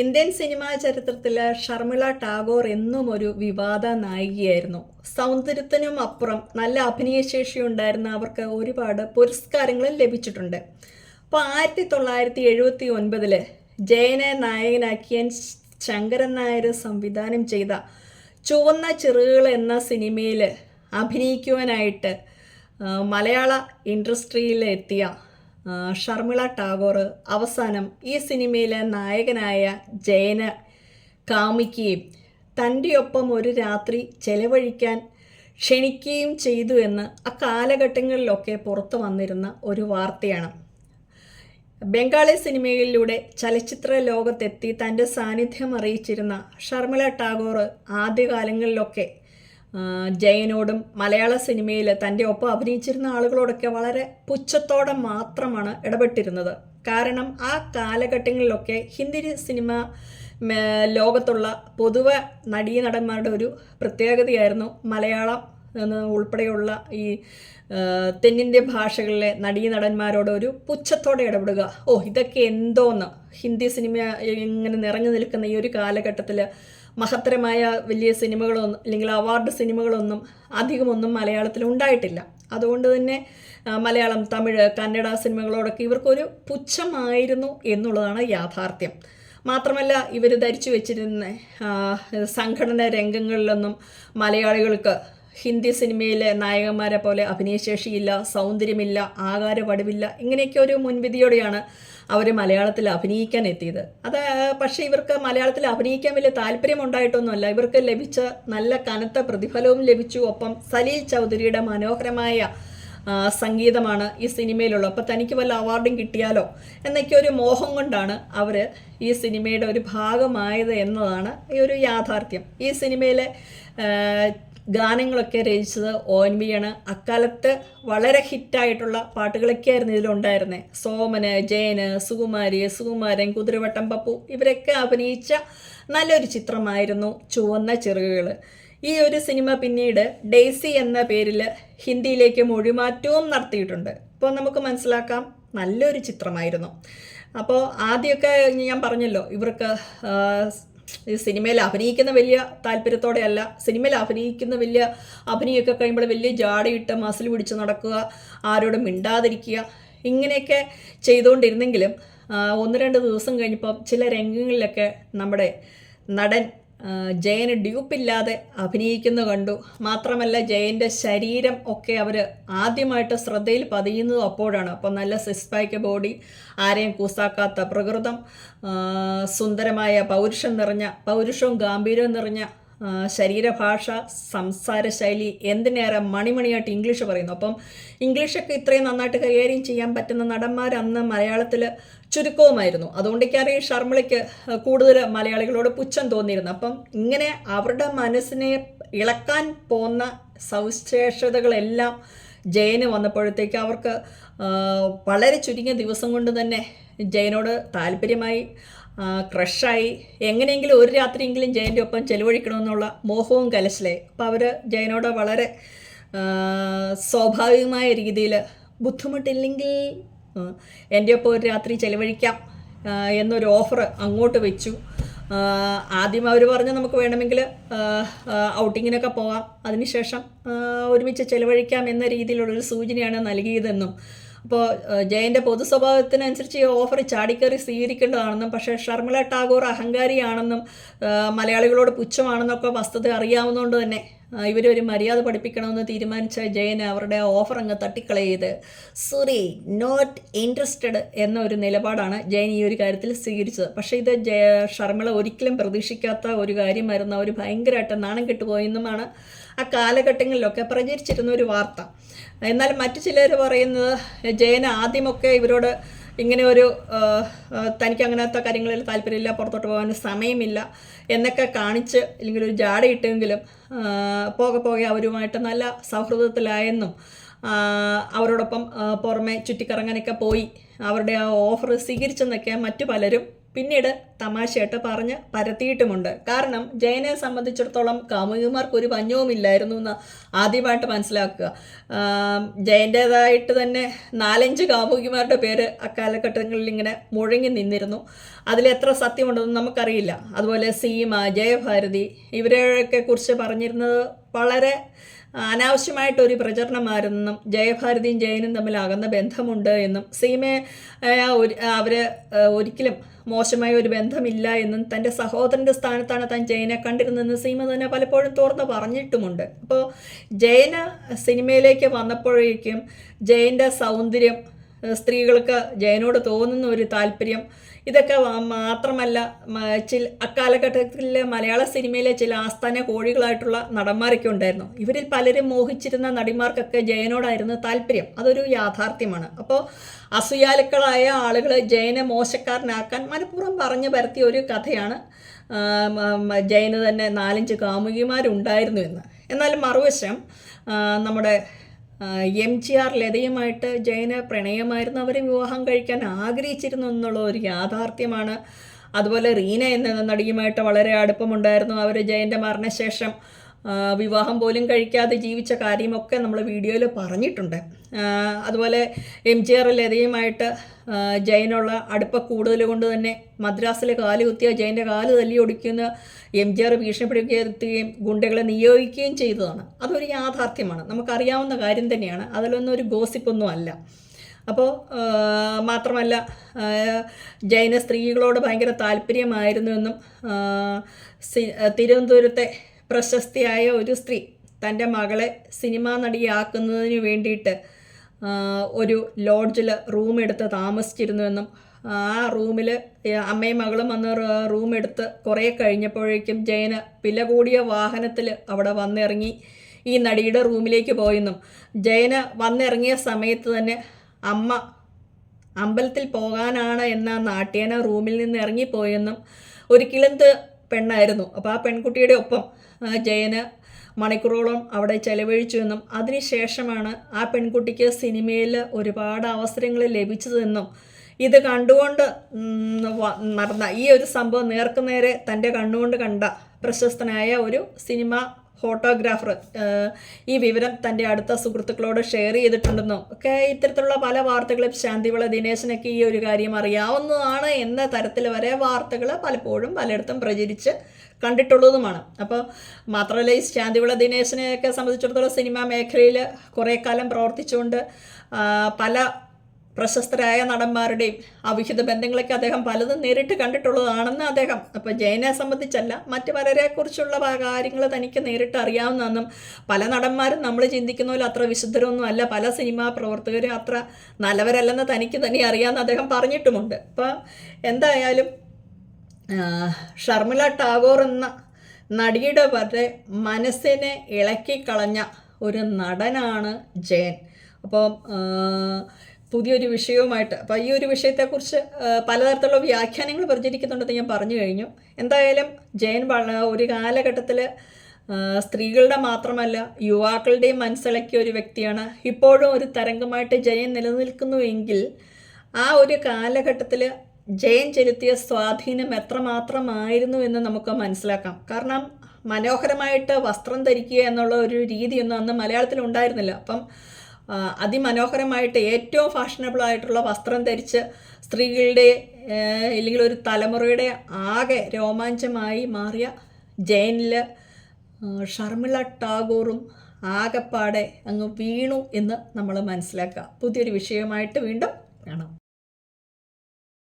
Indian cinema ചരിത്രത്തിൽ ഷർമിള ടാഗോർ എന്നും ഒരു വിവാദ നായികയായിരുന്നു. സൗന്ദര്യത്തിനും അപ്പുറം നല്ല അഭിനയശേഷി ഉണ്ടായിരുന്ന അവർക്ക് ഒരുപാട് പുരസ്കാരങ്ങളും ലഭിച്ചിട്ടുണ്ട്. അപ്പോൾ ആയിരത്തി തൊള്ളായിരത്തി എഴുപത്തി ഒൻപതിൽ ജയനെ നായകനാക്കിയൻ ശങ്കരൻ നായർ സംവിധാനം ചെയ്ത ചുവന്ന ചിറകുകൾ എന്ന സിനിമയിൽ അഭിനയിക്കുവാനായിട്ട് മലയാള ഇൻഡസ്ട്രിയിൽ എത്തിയ ഷർമിള ടാഗോർ അവസാനം ഈ സിനിമയിലെ നായകനായ ജയന കാമിക്കുകയും തന്റെ ഒപ്പം ഒരു രാത്രി ചെലവഴിക്കാൻ ക്ഷണിക്കുകയും ചെയ്തു എന്ന് ആ കാലഘട്ടങ്ങളിലൊക്കെ പുറത്തു വന്നിരുന്ന ഒരു വാർത്തയാണ്. ബംഗാളി സിനിമയിലൂടെ ചലച്ചിത്ര ലോകത്തെത്തി തന്റെ സാന്നിധ്യം അറിയിച്ചിരുന്ന ഷർമിള ടാഗോർ ആദ്യകാലങ്ങളിലൊക്കെ ജയനോടും മലയാള സിനിമയിൽ തന്റെ ഒപ്പം അഭിനയിച്ചിരുന്ന ആളുകളോടൊക്കെ വളരെ പുച്ഛത്തോടെ മാത്രമാണ് ഇടപെട്ടിരുന്നത്. കാരണം ആ കാലഘട്ടങ്ങളിലൊക്കെ ഹിന്ദി സിനിമ ലോകത്തുള്ള പൊതുവെ നടീനടന്മാരുടെ ഒരു പ്രത്യേകതയായിരുന്നു മലയാളം ഉൾപ്പെടെയുള്ള ഈ തെന്നിന്ത്യ ഭാഷകളിലെ ഭാഷകളിലെ നടീനടന്മാരോട് ഒരു പുച്ഛത്തോടെ ഇടപെടുക. ഓ ഇതൊക്കെ എന്തോന്ന്? ഹിന്ദി സിനിമ ഇങ്ങനെ നിറഞ്ഞു നിൽക്കുന്ന ഈ ഒരു കാലഘട്ടത്തിൽ മഹത്തരമായ വലിയ സിനിമകളൊന്നും അല്ലെങ്കിൽ അവാർഡ് സിനിമകളൊന്നും അധികമൊന്നും മലയാളത്തിൽ ഉണ്ടായിട്ടില്ല. അതുകൊണ്ട് തന്നെ മലയാളം തമിഴ് കന്നഡ സിനിമകളോടൊക്കെ ഇവർക്കൊരു പുച്ഛമായിരുന്നു എന്നുള്ളതാണ് യാഥാർത്ഥ്യം. മാത്രമല്ല ഇവർ ധരിച്ചു വെച്ചിരുന്ന സംഘടന രംഗങ്ങളിലൊന്നും മലയാളികൾക്ക് ഹിന്ദി സിനിമയിലെ നായകന്മാരെ പോലെ അഭിനയശേഷിയില്ല സൗന്ദര്യമില്ല ആകാരപടിവില്ല ഇങ്ങനെയൊക്കെ ഒരു മുൻവിധിയോടെയാണ് അവർ മലയാളത്തിൽ അഭിനയിക്കാൻ എത്തിയത്. അത് പക്ഷേ ഇവർക്ക് മലയാളത്തിൽ അഭിനയിക്കാൻ വലിയ താല്പര്യം ഉണ്ടായിട്ടൊന്നുമല്ല ഇവർക്ക് ലഭിച്ച നല്ല കനത്ത പ്രതിഫലവും ലഭിച്ചു. ഒപ്പം സലീൽ ചൗധരിയുടെ മനോഹരമായ സംഗീതമാണ് ഈ സിനിമയിലുള്ളത്. അപ്പോൾ തനിക്ക് വല്ല അവാർഡും കിട്ടിയാലോ എന്നൊക്കെ ഒരു മോഹം കൊണ്ടാണ് അവർ ഈ സിനിമയുടെ ഒരു ഭാഗമായത് എന്നതാണ് ഈ ഒരു യാഥാർത്ഥ്യം. ഈ സിനിമയിലെ ഗാനങ്ങളൊക്കെ രചിച്ചത് ഒ എൻ വി ആണ് അക്കാലത്ത് വളരെ ഹിറ്റായിട്ടുള്ള പാട്ടുകളൊക്കെയായിരുന്നു ഇതിലുണ്ടായിരുന്നത് സോമന് ജയന് സുകുമാരി സുകുമാരൻ കുതിരവട്ടം പപ്പു ഇവരൊക്കെ അഭിനയിച്ച നല്ലൊരു ചിത്രമായിരുന്നു ചുവന്ന ചിറകുകൾ ഈ ഒരു സിനിമ പിന്നീട് ഡെയ്സി എന്ന പേരിൽ ഹിന്ദിയിലേക്ക് മൊഴിമാറ്റവും നടത്തിയിട്ടുണ്ട്. അപ്പോൾ നമുക്ക് മനസ്സിലാക്കാം നല്ലൊരു ചിത്രമായിരുന്നു. അപ്പോൾ ആദ്യമൊക്കെ ഞാൻ പറഞ്ഞല്ലോ ഇവർക്ക് ഈ സിനിമയിൽ അഭിനയിക്കുന്ന വലിയ താല്പര്യത്തോടെയല്ല സിനിമയിൽ അഭിനയിക്കുന്ന വലിയ അഭിനയമൊക്കെ കഴിയുമ്പോൾ വലിയ ജാടയിട്ട് മസിൽ പിടിച്ച് നടക്കുക ആരോടും മിണ്ടാതിരിക്കുക ഇങ്ങനെയൊക്കെ ചെയ്തുകൊണ്ടിരുന്നെങ്കിലും ഒന്ന് രണ്ട് ദിവസം കഴിഞ്ഞപ്പം ചില രംഗങ്ങളിലൊക്കെ നമ്മുടെ നടൻ ജയന് ഡ്യൂപ്പില്ലാതെ അഭിനയിക്കുന്ന കണ്ടു. മാത്രമല്ല ജയന്റെ ശരീരം ഒക്കെ അവർ ആദ്യമായിട്ട് ശ്രദ്ധയിൽ പതിയുന്നതും അപ്പോഴാണ്. അപ്പോൾ നല്ല സിസ്പാക്ക് ബോഡി ആരെയും കൂസാക്കാത്ത പ്രകൃതം സുന്ദരമായ പൗരുഷം നിറഞ്ഞ പൗരുഷവും ഗാംഭീര്യവും നിറഞ്ഞ ശരീരഭാഷ സംസാര ശൈലി എന്തിനേറെ മണിമണിയായിട്ട് ഇംഗ്ലീഷ് പറയുന്നു. അപ്പം ഇംഗ്ലീഷൊക്കെ ഇത്രയും നന്നായിട്ട് കൈകാര്യം ചെയ്യാൻ പറ്റുന്ന നടന്മാർ അന്ന് മലയാളത്തിൽ ചുരുക്കവുമായിരുന്നു. അതുകൊണ്ടൊക്കെയാണ് ഈ ഷർമിളയ്ക്ക് കൂടുതൽ മലയാളികളോട് പുച്ഛം തോന്നിയിരുന്നു അപ്പം ഇങ്ങനെ അവരുടെ മനസ്സിനെ ഇളക്കാൻ പോന്ന സവിശേഷതകളെല്ലാം ജയന് വന്നപ്പോഴത്തേക്ക് അവർക്ക് വളരെ ചുരുങ്ങിയ ദിവസം കൊണ്ട് തന്നെ ജയനോട് താല്പര്യമായി ക്രഷായി. എങ്ങനെയെങ്കിലും ഒരു രാത്രിയെങ്കിലും ജയന്റെ ഒപ്പം ചെലവഴിക്കണമെന്നുള്ള മോഹവും കലശലായി അപ്പോൾ അവർ ജയനോട് വളരെ സ്വാഭാവികമായ രീതിയിൽ ബുദ്ധിമുട്ടില്ലെങ്കിൽ എന്റെ ഒപ്പം ഒരു രാത്രി ചെലവഴിക്കാം എന്നൊരു ഓഫർ അങ്ങോട്ട് വെച്ചു. ആദ്യം അവർ പറഞ്ഞു നമുക്ക് വേണമെങ്കിൽ ഔട്ടിങ്ങിനൊക്കെ പോകാം അതിനുശേഷം ഒരുമിച്ച് ചെലവഴിക്കാം എന്ന രീതിയിലുള്ളൊരു സൂചനയാണ് നൽകിയതെന്നും. അപ്പോൾ ജയന്റെ പൊതു സ്വഭാവത്തിനനുസരിച്ച് ഈ ഓഫർ ചാടിക്കറി സ്വീകരിക്കേണ്ടതാണെന്നും പക്ഷേ ഷർമിള ടാഗോർ അഹങ്കാരിയാണെന്നും മലയാളികളോട് പുച്ഛമാണെന്നൊക്കെ വസ്തുത അറിയാവുന്നതുകൊണ്ട് തന്നെ ഇവർ ഒരു മര്യാദ പഠിപ്പിക്കണമെന്ന് തീരുമാനിച്ച ജയന് അവരുടെ ഓഫർ അങ്ങ് തട്ടിക്കളയത്. സോറി നോട്ട് ഇൻട്രസ്റ്റഡ് എന്ന ഒരു നിലപാടാണ് ജയൻ ഈ ഒരു കാര്യത്തിൽ സ്വീകരിച്ചത്. പക്ഷേ ഇത് ജയ ഷർമിള ഒരിക്കലും പ്രതീക്ഷിക്കാത്ത ഒരു കാര്യമായിരുന്നു. അവർ ഭയങ്കരമായിട്ട് നാണം കെട്ടുപോയെന്നുമാണ് ആ കാലഘട്ടങ്ങളിലൊക്കെ പ്രചരിച്ചിരുന്ന ഒരു വാർത്ത. എന്നാൽ മറ്റു ചിലർ പറയുന്നത് ജയൻ ആദ്യമൊക്കെ ഇവരോട് ഇങ്ങനെ ഒരു തനിക്ക് അങ്ങനത്തെ കാര്യങ്ങളിൽ താല്പര്യമില്ല പുറത്തോട്ട് പോകാൻ സമയമില്ല എന്നൊക്കെ കാണിച്ച് അല്ലെങ്കിൽ ഒരു ജാടയിട്ടെങ്കിലും പോകെ പോകെ അവരുമായിട്ട് നല്ല സൗഹൃദത്തിലായെന്നും അവരോടൊപ്പം പുറമെ ചുറ്റിക്കറങ്ങാനൊക്കെ പോയി അവരുടെ ആ ഓഫർ സ്വീകരിച്ചെന്നൊക്കെ മറ്റു പലരും പിന്നീട് തമാശയായിട്ട് പറഞ്ഞ് പരത്തിയിട്ടുമുണ്ട്. കാരണം ജയനെ സംബന്ധിച്ചിടത്തോളം കാമുകിമാർക്ക് ഒരു പഞ്ഞവുമില്ലായിരുന്നു എന്ന് ആദ്യമായിട്ട് മനസ്സിലാക്കുക. ജയന്റേതായിട്ട് തന്നെ നാലഞ്ച് കാമുകിമാരുടെ പേര് അക്കാലഘട്ടങ്ങളിൽ ഇങ്ങനെ മുഴങ്ങി നിന്നിരുന്നു. അതിലെത്ര സത്യമുണ്ടെന്ന് നമുക്കറിയില്ല. അതുപോലെ സീമ ജയഭാരതി ഇവരെയൊക്കെ കുറിച്ച് പറഞ്ഞിരുന്നത് വളരെ അനാവശ്യമായിട്ടൊരു പ്രചരണമായിരുന്നെന്നും ജയഭാരതിയും ജയനും തമ്മിൽ അകന്ന ബന്ധമുണ്ട് എന്നും സീമയെ അവർ ഒരിക്കലും മോശമായ ഒരു ബന്ധമില്ല എന്നും തന്റെ സഹോദരന്റെ സ്ഥാനത്താണ് താൻ ജയനെ കണ്ടിരുന്നതെന്ന് സീമ തന്നെ പലപ്പോഴും തുറന്ന് പറഞ്ഞിട്ടുമുണ്ട്. അപ്പോൾ ജയന സിനിമയിലേക്ക് വന്നപ്പോഴേക്കും ജയന്റെ സൗന്ദര്യം സ്ത്രീകൾക്ക് ജയനോട് തോന്നുന്ന ഒരു താല്പര്യം. ഇതൊക്കെ മാത്രമല്ല ചില അക്കാലഘട്ടത്തിലെ മലയാള സിനിമയിലെ ചില ആസ്ഥാന കോഴികളായിട്ടുള്ള നടന്മാരൊക്കെ ഉണ്ടായിരുന്നു ഇവരിൽ പലരും മോഹിച്ചിരുന്ന നടിമാർക്കൊക്കെ ജയനോടായിരുന്നു താല്പര്യം. അതൊരു യാഥാർത്ഥ്യമാണ്. അപ്പോൾ അസൂയാലുക്കളായ ആളുകൾ ജയനെ മോശക്കാരനാക്കാൻ മനഃപൂർവം പറഞ്ഞു പരത്തിയ ഒരു കഥയാണ് ജയന് തന്നെ നാലഞ്ച് കാമുകിമാരുണ്ടായിരുന്നു എന്ന്. എന്നാൽ മറുവശം നമ്മുടെ എം ജി ആർ ലതയുമായിട്ട് ജയന് പ്രണയമായിരുന്നു. അവരെ വിവാഹം കഴിക്കാൻ ആഗ്രഹിച്ചിരുന്നു എന്നുള്ള ഒരു യാഥാർത്ഥ്യമാണ്. അതുപോലെ റീന എന്ന നടിയുമായിട്ട് വളരെ അടുപ്പമുണ്ടായിരുന്നു. അവർ ജയന്റെ മരണശേഷം വിവാഹം പോലും കഴിക്കാതെ ജീവിച്ച കാര്യമൊക്കെ നമ്മൾ വീഡിയോയിൽ പറഞ്ഞിട്ടുണ്ട്. അതുപോലെ എം ജി ആർ ലതയുമായിട്ട് ജയനുള്ള അടുപ്പ കൂടുതൽ കൊണ്ട് തന്നെ മദ്രാസിൽ കാൽ കുത്തിയ ജയന്റെ കാൽ തല്ലി ഒടിക്കുന്ന എം ജി ആർ ഭീഷണിപ്പെടുത്തുകയും ഗുണ്ടകളെ നിയോഗിക്കുകയും ചെയ്തതാണ്. അതൊരു യാഥാർത്ഥ്യമാണ്. നമുക്കറിയാവുന്ന കാര്യം തന്നെയാണ്. അതിലൊന്നും ഒരു ഗോസിപ്പൊന്നും അല്ല. അപ്പോൾ മാത്രമല്ല ജൈന സ്ത്രീകളോട് ഭയങ്കര താല്പര്യമായിരുന്നുവെന്നും എന്നും തിരുവനന്തപുരത്തെ പ്രശസ്തിയായ ഒരു സ്ത്രീ തന്റെ മകളെ സിനിമാ നടിയാക്കുന്നതിന് വേണ്ടിയിട്ട് ഒരു ലോഡ്ജിൽ റൂം എടുത്ത് താമസിച്ചിരുന്നുവെന്നും ആ റൂമിൽ അമ്മയും മകളും വന്ന് റ- എടുത്ത് കുറേ കഴിഞ്ഞപ്പോഴേക്കും ജയന് വില കൂടിയ വാഹനത്തിൽ അവിടെ വന്നിറങ്ങി ഈ നടിയുടെ റൂമിലേക്ക് പോയെന്നും ജയന് വന്നിറങ്ങിയ സമയത്ത് തന്നെ അമ്മ അമ്പലത്തിൽ പോകാനാണ് എന്ന നാട്യേന റൂമിൽ നിന്ന് ഇറങ്ങിപ്പോയെന്നും ഒരിക്കലും പെണ്ണായിരുന്നു. അപ്പോൾ ആ പെൺകുട്ടിയുടെ ഒപ്പം ജയന് മണിക്കൂറോളം അവിടെ ചെലവഴിച്ചുവെന്നും അതിനുശേഷമാണ് ആ പെൺകുട്ടിക്ക് സിനിമയിൽ ഒരുപാട് അവസരങ്ങൾ ലഭിച്ചതെന്നും ഇത് കണ്ടുകൊണ്ട് നടന്ന ഈ ഒരു സംഭവം നേർക്കുനേരെ തന്റെ കണ്ണുകൊണ്ട് കണ്ട പ്രശസ്തനായ ഒരു സിനിമ ഫോട്ടോഗ്രാഫർ ഈ വിവരം തന്റെ അടുത്ത സുഹൃത്തുക്കളോട് ഷെയർ ചെയ്തിട്ടുണ്ടെന്നും ഒക്കെ ഇത്തരത്തിലുള്ള പല വാർത്തകളും ശാന്തിവിള ദിനേശനൊക്കെ ഈ ഒരു കാര്യം അറിയാവുന്നതാണ് എന്ന തരത്തിൽ വരെ വാർത്തകൾ പലപ്പോഴും പലയിടത്തും പ്രചരിച്ച് കണ്ടിട്ടുള്ളതുമാണ്. അപ്പോൾ മാത്രമല്ല ഈ ശാന്തിവിള ദിനേശനെയൊക്കെ സംബന്ധിച്ചിടത്തോളം സിനിമാ മേഖലയിൽ കുറേ കാലം പ്രവർത്തിച്ചുകൊണ്ട് പല പ്രശസ്തരായ നടന്മാരുടെയും അവിഹിത ബന്ധങ്ങളൊക്കെ അദ്ദേഹം പലതും നേരിട്ട് കണ്ടിട്ടുള്ളതാണെന്ന് അദ്ദേഹം അപ്പോൾ ജയനെ സംബന്ധിച്ചല്ല മറ്റ് പലരെക്കുറിച്ചുള്ള കാര്യങ്ങൾ തനിക്ക് നേരിട്ട് അറിയാവുന്നതെന്നും പല നടന്മാരും നമ്മൾ ചിന്തിക്കുന്ന പോലെ അത്ര വിശുദ്ധരൊന്നും അല്ല പല സിനിമാ പ്രവർത്തകരും അത്ര നല്ലവരല്ലെന്ന് തനിക്ക് തന്നെ അറിയാമെന്ന് അദ്ദേഹം പറഞ്ഞിട്ടുമുണ്ട്. അപ്പോൾ എന്തായാലും ഷർമിള ടാഗോർ എന്ന നടിയുടെ വരെ മനസ്സിനെ ഇളക്കി കളഞ്ഞ ഒരു നടനാണ് ജയൻ. അപ്പോൾ പുതിയൊരു വിഷയവുമായിട്ട്. അപ്പോൾ ഈ ഒരു വിഷയത്തെക്കുറിച്ച് പലതരത്തിലുള്ള വ്യാഖ്യാനങ്ങൾ പ്രചരിക്കുന്നുണ്ടെന്ന് ഞാൻ പറഞ്ഞു കഴിഞ്ഞു. എന്തായാലും ജയൻ ഒരു കാലഘട്ടത്തിൽ സ്ത്രീകളുടെ മാത്രമല്ല യുവാക്കളുടെയും മനസ്സിളക്കിയ ഒരു വ്യക്തിയാണ്. ഇപ്പോഴും ഒരു തരംഗമായിട്ട് ജയൻ നിലനിൽക്കുന്നുവെങ്കിൽ ആ ഒരു കാലഘട്ടത്തിൽ ജയൻ ചെലുത്തിയ സ്വാധീനം എത്രമാത്രമായിരുന്നു എന്ന് നമുക്ക് മനസ്സിലാക്കാം. കാരണം മനോഹരമായിട്ട് വസ്ത്രം ധരിക്കുക എന്നുള്ള ഒരു രീതിയൊന്നും അന്ന് മലയാളത്തിൽ ഉണ്ടായിരുന്നില്ല അപ്പം അതിമനോഹരമായിട്ട് ഏറ്റവും ഫാഷനബിൾ ആയിട്ടുള്ള വസ്ത്രം ധരിച്ച് സ്ത്രീകളുടെ അല്ലെങ്കിൽ ഒരു തലമുറയുടെ ആകെ രോമാഞ്ചമായി മാറിയ ജയനിൽ ഷർമിള ടാഗോറും ആകെപ്പാടെ അങ്ങ് വീണു എന്ന് നമ്മൾ മനസ്സിലാക്കുക. പുതിയൊരു വിഷയമായിട്ട് വീണ്ടും കാണാം.